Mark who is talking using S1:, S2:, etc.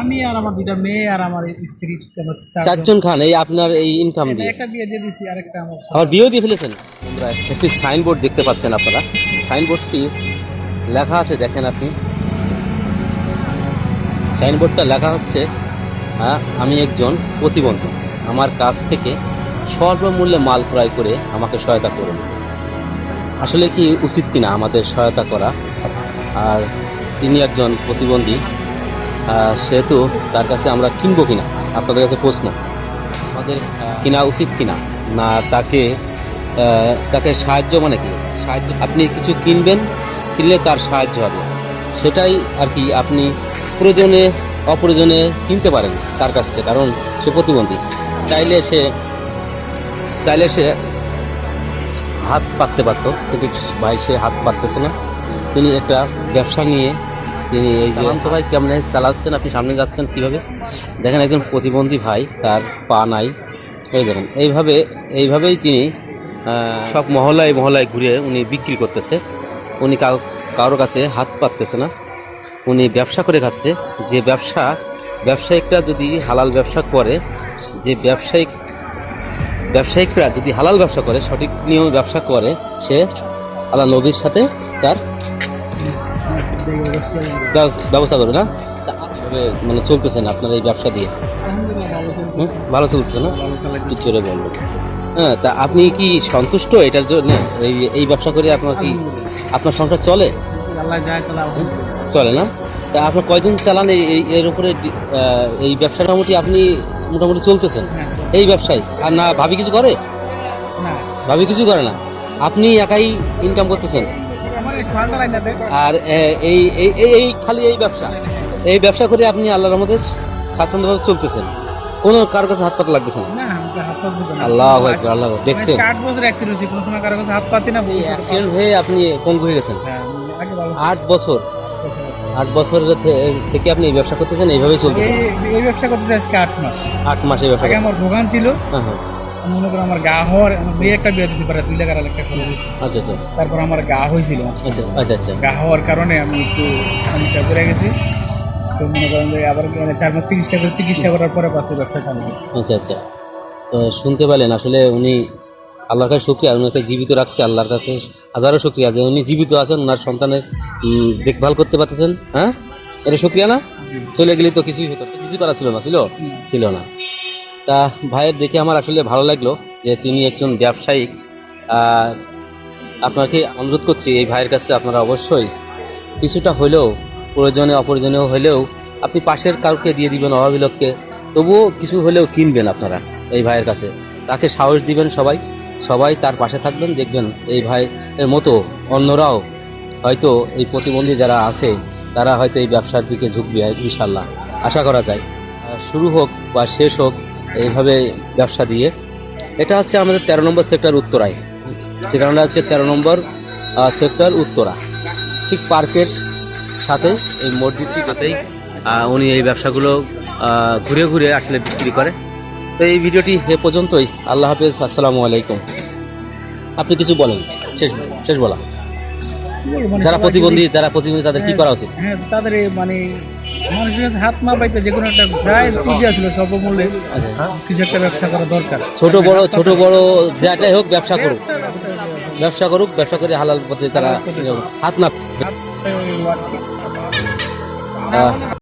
S1: আমি আর আমার দুইটা মেয়ে আর আমার স্ত্রী চারজন।
S2: খান এই আপনার এই ইনকাম দিয়ে?
S1: একটা বিয়ে দিয়ে দিছি আরেকটা আমার
S2: আবার বিয়েও দিয়ে ফেলেছেন? একটি সাইনবোর্ড দেখতে পাচ্ছেন আপনারা। সাইনবোর্ডটি লেখা আছে দেখেন আপনি। সাইনবোর্ডটা লেখা হচ্ছে হ্যাঁ, আমি একজন প্রতিবন্ধী। আমার কাছ থেকে স্বল্পমূল্যে মাল ক্রয় করে আমাকে সহায়তা করুন। আসলে কি উচিত কিনা আমাদের সহায়তা করা? আর তিনি একজন প্রতিবন্ধী সেহেতু তার কাছে আমরা কিনবো কিনা? আপনাদের কাছে প্রশ্ন। আমাদের কিনা উচিত কিনা? না, তাকে তাকে সাহায্য মানে কি? সাহায্য, আপনি কিছু কিনবেন, কিনলে তার সাহায্য হবে। সেটাই আর কি আপনি প্রয়োজনে, অপ্রয়োজনে কিনতে পারেন তার কাছ থেকে, কারণ সে প্রতিবন্ধী। চাইলে সে চাইলে সে হাত পাততে পারতো, কিন্তু ভাই সে হাত পাততেছে না। তিনি একটা ব্যবসা নিয়ে তিনি এই যে তো ভাই কেমন চালাচ্ছেন? আপনি সামনে যাচ্ছেন কীভাবে? দেখেন একজন প্রতিবন্ধী ভাই তার পা নাই। এই দেখেন এইভাবে এইভাবেই তিনি সব মহলায় মহলায় ঘুরে উনি বিক্রি করতেছে। উনি কারোর কাছে হাত পাততেছে না। উনি ব্যবসা করে খাচ্ছে। যে ব্যবসা ব্যবসায়িকরা যদি হালাল ব্যবসা করে যে ব্যবসায়িক ব্যবসায়িকরা যদি হালাল ব্যবসা করে সঠিক নিয়ম ব্যবসা করে সে আল্লাহ নবীর সাথে তার ব্যবস্থা করবে না তা কীভাবে মানে চলতেছেন আপনার এই ব্যবসা দিয়ে।
S1: ভালো চলছে।
S2: না? জোরে বলব হ্যাঁ তা আপনি কি সন্তুষ্ট এটার জন্য? এই এই ব্যবসা করে আপনার কি আপনার সংসার চলে?
S1: চালা
S2: না? তা আপনার কয়জন চালান এই এই- এর উপরে এই ব্যবসা মোটামুটি আপনি মোটামুটি চলতেছেন?
S1: হ্যাঁ,
S2: এই ব্যবসায়? আর না ভাবি কিছু করে? ভাবি কিছু করে না? আপনি একাই ইনকাম করতেছেন? আর এই এই এই- এই খালি এই ব্যবসা। এই ব্যবসা করে আপনি আল্লাহর মধ্যে স্বাচ্ছন্দ্যভাবে চলতেছেন। কোনো কারোর কাছে হাত পাতা লাগতেছে না। আল্লাহ আল্লাহ
S1: আজকে আট বছর অ্যাক্সিডেন্ট হয়েছে কোনো সময় কারও কাছে হাত পাতি না
S2: অ্যাক্সিডেন্ট হয়ে আপনি হয়ে গেছেন।
S1: হ্যাঁ
S2: আট বছর। আট বছরের থেকে আপনি এই ব্যবসা করতেছেন এইভাবেই চলতেছেন
S1: এই এই ব্যবসা করতেছে আজকে আট মাস।
S2: আট মাসে ব্যবসা
S1: আগে আমার দোকান ছিল।
S2: হ্যাঁ হ্যাঁ।
S1: মনে করো আমার গা হওয়ার আমার মেয়ে একটা বিয়ে দিয়েছি প্রায় দুই লাখ আড়াই লাখ টাকা করে দিয়েছি
S2: আচ্ছা আচ্ছা।
S1: তারপর আমার গা হয়েছিল।
S2: আচ্ছা আচ্ছা আচ্ছা।
S1: গা হওয়ার কারণে আমি একটু সমস্যা করে গেছি। তো মনে করেন যে আবার মানে চার মাস চিকিৎসা করে চিকিৎসা করার পরে পাশে ব্যবসা চালু
S2: আচ্ছা আচ্ছা। তো শুনতে পেলেন আসলে উনি আল্লাহর কাছে শুক্রিয়া উনাকে জীবিত রাখছে আল্লাহর কাছে। হাজারো শুক্রিয়া যে উনি জীবিত আছেন ওনার সন্তানের দেখভাল করতে পারতেছেন হ্যাঁ? এটা শুক্রিয়া না? চলে গেলে তো কিছুই হতো কিছু করা ছিল না ছিল? ছিল না। তা ভাইয়ের দেখে আমার আসলে ভালো লাগল যে তিনি একজন ব্যবসায়িক। আপনাকে অনুরোধ করছি, এই ভাইয়ের কাছে আপনারা অবশ্যই কিছুটা হলেও, প্রয়োজনে অপ্রয়োজনীয় হলেও আপনি পাশের কাউকে দিয়ে দিবেন অভাবী লোককে তবুও কিছু হলেও কিনবেন আপনারা এই ভাইয়ের কাছে। তাকে সাহস দিবেন সবাই সবাই তার পাশে থাকবেন, দেখবেন এই ভাই এর মতো অন্যরাও হয়তো এই প্রতিবন্ধী যারা আছে, তারা হয়তো এই ব্যবসার দিকে ঝুঁকবে ইনশাল্লাহ আশা করা যায়। শুরু হোক বা শেষ হোক এইভাবে ব্যবসা দিয়ে। এটা হচ্ছে আমাদের তেরো নম্বর সেক্টর উত্তরায়। ঠিকানাটা হচ্ছে তেরো নম্বর সেক্টর উত্তরা। ঠিক পার্কের সাথে এই মসজিদটি যেতেই আহ, উনি এই ব্যবসাগুলো ঘুরে ঘুরে আসলে বিক্রি করে। তো এই ভিডিওটি এ পর্যন্তই। আল্লাহ হাফেজ আসসালামু আলাইকুম। আপনি কিছু বলেন। শেষ শেষ বলা।
S1: মানে
S2: যারা প্রতিবন্ধী যারা প্রতিবন্ধী তাদের কি করা উচিত?
S1: হ্যাঁ তাদের মানে মানুষের কাছে হাত না পাইতে যে কোনো একটা যাই পুঁজি আসলে স্বল্পমূল্যে
S2: আচ্ছা।
S1: কিছু একটা ব্যবসা করা দরকার।
S2: ছোট বড় ছোট বড় যেটাই হোক ব্যবসা করুক। ব্যবসা করুক ব্যবসা করে হালাল পথে তারা হাত না